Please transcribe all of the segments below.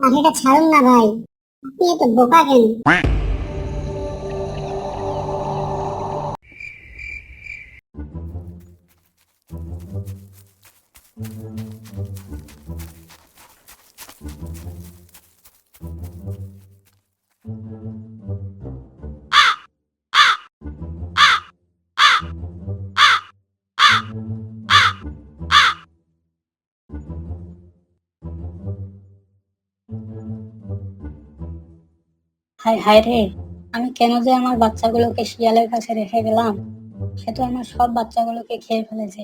পাখিটা ছাড়ুন না ভাই। আপনি এত বোকা কেন? হায় হায় রে আমি কেন যে আমার বাচ্চাগুলোকে শিয়ালের কাছে রেখে গেলাম? সে তো আমার সব বাচ্চাগুলোকে খেয়ে ফেলেছে।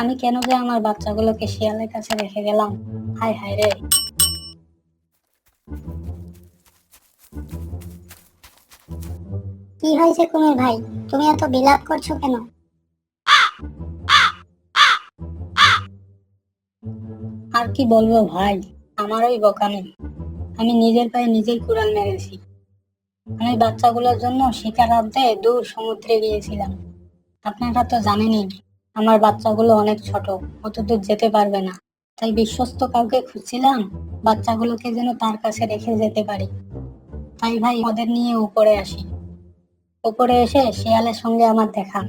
আমি কেন যে আমার বাচ্চাগুলোকে শিয়ালের কাছে রেখে গেলাম? হায় হায় রে। কি হয়েছে কুমির ভাই? তুমি এত বিলাপ করছ কেন? আর কি বলব ভাই আমারই বোকামি আমি নিজের পায়ে নিজেই কুড়াল মেরেছি। আমি বাচ্চাগুলোর জন্য শিকার আনতে দূর সমুদ্রে গিয়েছিলাম। আপনারা তো জানেনই, আমার বাচ্চাগুলো অনেক ছোট অত দূর যেতে পারবে না। তাই বিশ্বস্ত কাউকে খুঁজছিলাম, বাচ্চাগুলোকে যেন তার কাছে রেখে যেতে পারি। তাই ভাই, ওদের নিয়ে উপরে আসি। উপরে এসে শিয়ালের সঙ্গে আমার দেখা।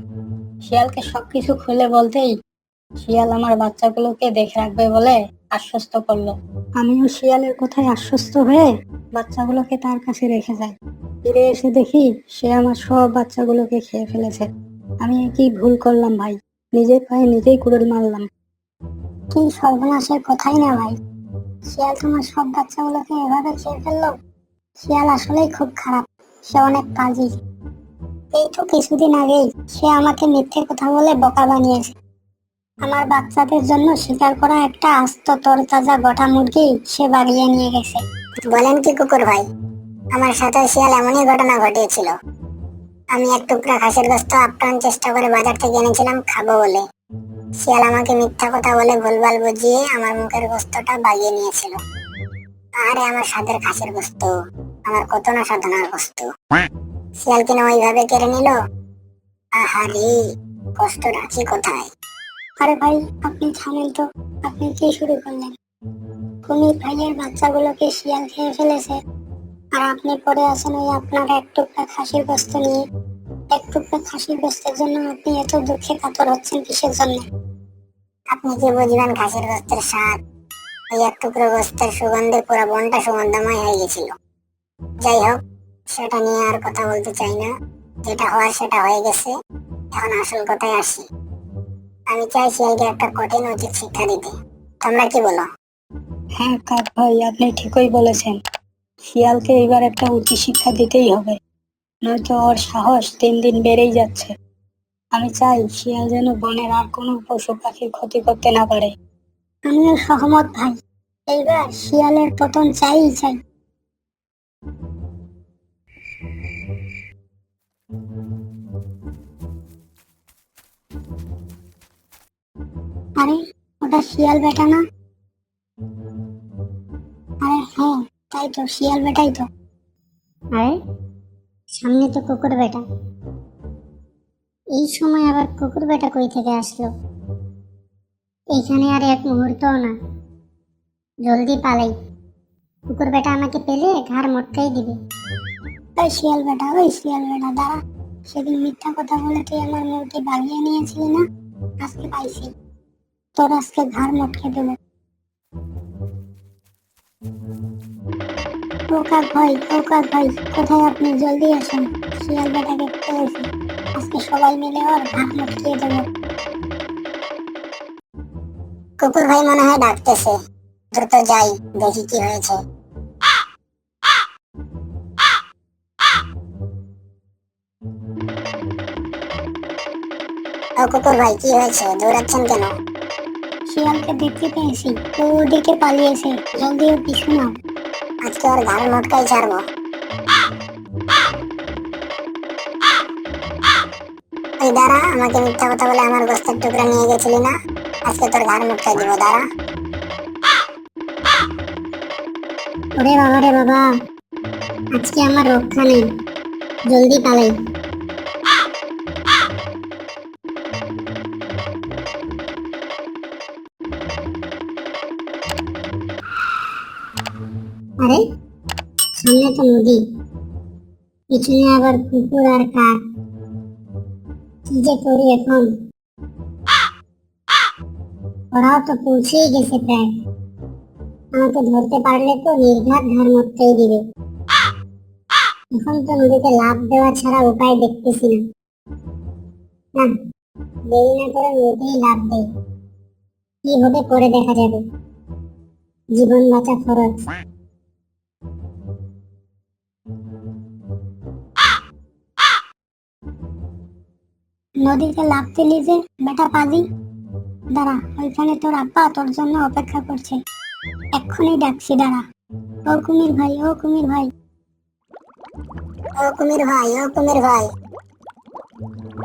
শিয়ালকে সবকিছু খুলে বলতেই শিয়াল আমার বাচ্চাগুলোকে দেখে রাখবে বলে আশ্বস্ত করল। আমিও শিয়ালের কথায় আশ্বস্ত হয়ে বাচ্চাগুলোকে তার কাছে রেখে যাই। ফিরে এসে দেখি সে আমার সব বাচ্চাগুলোকে খেয়ে ফেলেছে। আমি কি ভুল করলাম ভাই? নিজের পায়ে নিজেই কুড়েল মারলাম। কি সর্বনাশের কথাই না ভাই। শিয়াল তোমার সব বাচ্চাগুলোকে এভাবে খেয়ে ফেলল। শিয়াল আসলেই খুব খারাপ। সে অনেক পাজি এই তো কিছুদিন আগেই সে আমাকে মিথ্যে কথা বলে বোকা বানিয়েছে। আমার বাচ্চাদের জন্য শিকার করা একটা আস্ত, তরতাজা গোটা মুরগি সে বাগিয়ে নিয়ে গেছে। বলেন কি কুকুর ভাই? আমার সাথে শিয়াল এমনই ঘটনা ঘটিয়েছিল। আমি এক টুকরা খাসির গোস্ত আপ্রাণ চেষ্টা করে বাজার থেকে এনেছিলাম, খাব বলে। শিয়াল আমাকে মিথ্যা কথা বলে ভুলভাল বুঝিয়ে আমার মুখের গোস্তটা বাগিয়ে নিয়েছিল। আরে, আমার স্বাদের খাসির গোস্ত। আমার কত না সাধনার গোস্ত। শিয়াল কিনা ওইভাবে কেড়ে নিল? আহারে কষ্ট রাখি কোথায়? আরে ভাই, আপনি থামেন তো। আপনি কি শুরু করলেন? কুমির ভাইয়ের বাচ্চাগুলোকে শিয়াল খেয়ে ফেলেছে। আর আপনি পরে আছেন ওই আপনার এক টুকরা খাসির গোস্ত নিয়ে। এক টুকরা খাসির গোস্তের জন্য আপনি এত দুঃখে কাতর হচ্ছেন কিসের জন্য? আপনি কি বুঝবেন খাসির গোস্তের স্বাদ, ওই এক টুকরো গোস্তের সুগন্ধে পুরো বনটা সুগন্ধময় হয়ে গেছিল। যাই হোক, সেটা নিয়ে আর কথা বলতে চাই না। যেটা হওয়ার সেটা হয়ে গেছে। এখন আসল কথায় আসি। আমি চাই শিয়ালকে একটা কঠিন উচিত শিক্ষা দিতে। তোমরা কি বলো? হ্যাঁ কাক ভাই, আপনি ঠিকই বলেছেন। শিয়ালকে এবার একটা উচিত শিক্ষা দিতেই হবে। নয়তো ওর সাহস দিন দিন বেড়েই যাচ্ছে। আমি চাই শিয়াল যেন বনের আর কোনো পশু পাখির ক্ষতি করতে না পারে। আমিও সহমত ভাই। এইবার শিয়ালের পতন চাই চাই। আরে, ওটা শিয়াল বেটা না? আরে হ্যাঁ তাই তো শিয়াল বেটাই তো আরে? সামনে তো কুকুর বেটা। এই সময় আবার কুকুর বেটা কই থেকে আসলো? এইখানে আর এক মুহূর্তও না। জলদি পালাই। কুকুর বেটা আমাকে পেলে ঘাড় মটকাই দিবে। ওই শিয়াল বেটা ওই শিয়াল বেটা দাঁড়া। সেদিন মিথ্যা কথা বলে তুই আমার মুরগি বাগিয়ে নিয়েছিলি না? আজকে পাইছি। তোর আজকে ঘাড় মটকে দেবো। ওকা ভাই ওকা ভাই, কোথায় আপনি? জলদি আসেন। শিয়াল বেটাকে পেয়েছি আজকে সবাই মিলে ওর ঘাড় মটকিয়ে দেবো। কুকুর ভাই মনে হয় ডাকতেছে। দ্রুত যাই, দেখি কি হয়েছে। ও কুকুর ভাই, কি হয়েছে? দৌড়াচ্ছেন কেন? শিয়ালকে দেখতে পেয়েছি। ও ওদিকে পালিয়েছে। জলদি ওর পিছু নাও। আজকে ওর ঘাড় মটকাই ছাড়বো। ওই দাঁড়া, আমাকে মিথ্যা কথা বলে আমার গোস্তের টুকরা নিয়ে গেছিলি না? আজকে তোর ঘাড় মটকাই দিব, দাঁড়া। ওরে বাবা, রে বাবা। আজকে আমার রক্ষা নেই। জলদি পালাই। আরে সামনে তো নদী পিছনে আবার কুকুর আর কাক। কি যে করি এখন? ওরাও তো পৌঁছেই গেছে প্রায়। আমাকে ধরতে পারলে তো নির্ঘাত ঘর মরতেই দিবে। এখন তো নদীতে লাভ দেওয়া ছাড়া উপায় দেখতেছি না। না, দেরি না করে নদী লাভ দেয় কি হবে পরে দেখা যাবে। জীবন বাঁচা খরচ। নদীতে লাভ দিলি যে বেটা পাজি দাঁড়া ওইখানে তোর আব্বা তোর জন্য অপেক্ষা করছে। এক্ষুনি ডাকছি দাঁড়া। ও কুমির ভাই ও কুমির ভাই। ও কুমির ভাই ও কুমির ভাই।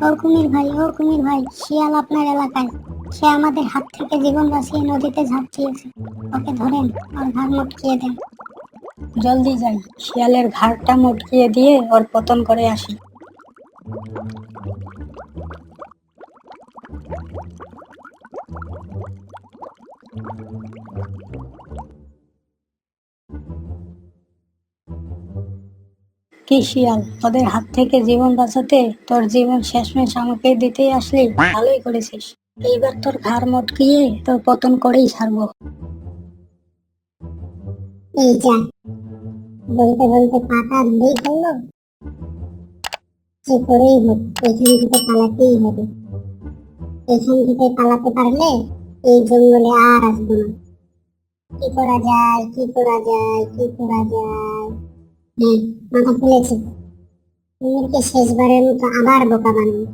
ও কুমির ভাই ও কুমির ভাই শিয়াল আপনার এলাকায়। সে আমাদের হাত থেকে জীবন বাঁচিয়ে নদীতে ঝাঁপিয়েছে ওকে ধরেন আর ঘাড় মটকিয়ে দেন। জলদি যাই শিয়ালের ঘাড়টা মটকিয়ে দিয়ে ওর পতন করে আসি। কি শিয়াল ওদের হাত থেকে জীবন বাঁচাতে তোর জীবন শেষমেশ আমাকে দিতেই আসলি? ভালোই করেছিস। এইবার তোর ঘাড় মটকিয়ে তোর পতন করেই ছাড়বো। এই যা, বলতে বলতে পাতা ধরেই ফেলল। যে করেই হোক, এখান থেকে পালাতেই হবে। এখান থেকে পালাতে পারলে এই জঙ্গলে আর আসব না। কি করা যায়, কি করা যায়, কি করা যায়? হ্যাঁ মাথা খুলেছে কুমিরকে শেষবারের মতো আবার বোকা বানাবো।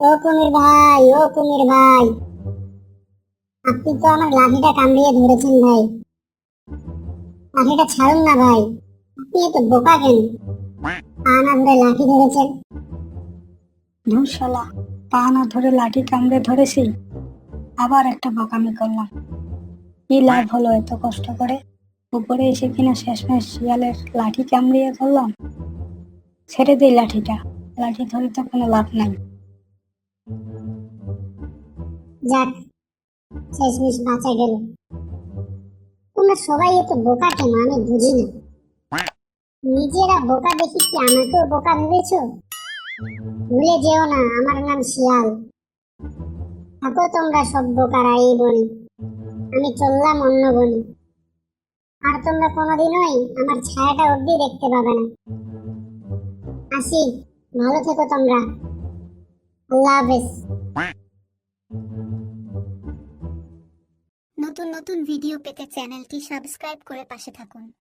ও কুমির ভাই, ও কুমির ভাই। আপনি তো আমার লাঠিটা কামড়িয়ে ধরেছেন ভাই। লাঠিটা ছাড়ুন না ভাই। আপনি এত বোকা কেন? পা না ধরে লাঠি ধরেছেন। ধূসলা পা না ধরে লাঠি কামড়ে ধরেছি, আবার একটা বোকামি করলাম। কি লাভ হলো এত কষ্ট করে? উপরে এসে কিনা শেষমেশ শিয়ালের লাঠি কামড়িয়ে ধরলাম। ছেড়ে দিই লাঠিটা, লাঠি ধরে তো কোনো লাভ নাই। যাক, শেষমেশ বাঁচা গেল। তোমরা সবাই এত বোকা কেন? আমি বুঝি না। নিজেরা বোকা দেখি কি আমাকেও বোকা ভেবেছ? ভুলে যেও না, আমার নাম শিয়াল। থাকো তোমরা সব বোকারা এই বনে। আমি চললাম অন্য বনে। আর তোমরা কোনোদিনই আমার ছায়াটা অব্দি দেখতে পাবে না। আসি, ভালো থেকো তোমরা। আল্লাহ হাফেজ। নতুন নতুন ভিডিও পেতে চ্যানেলটি সাবস্ক্রাইব করে পাশে থাকুন।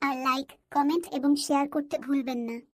আর লাইক, কমেন্ট এবং শেয়ার করতে ভুলবেন না।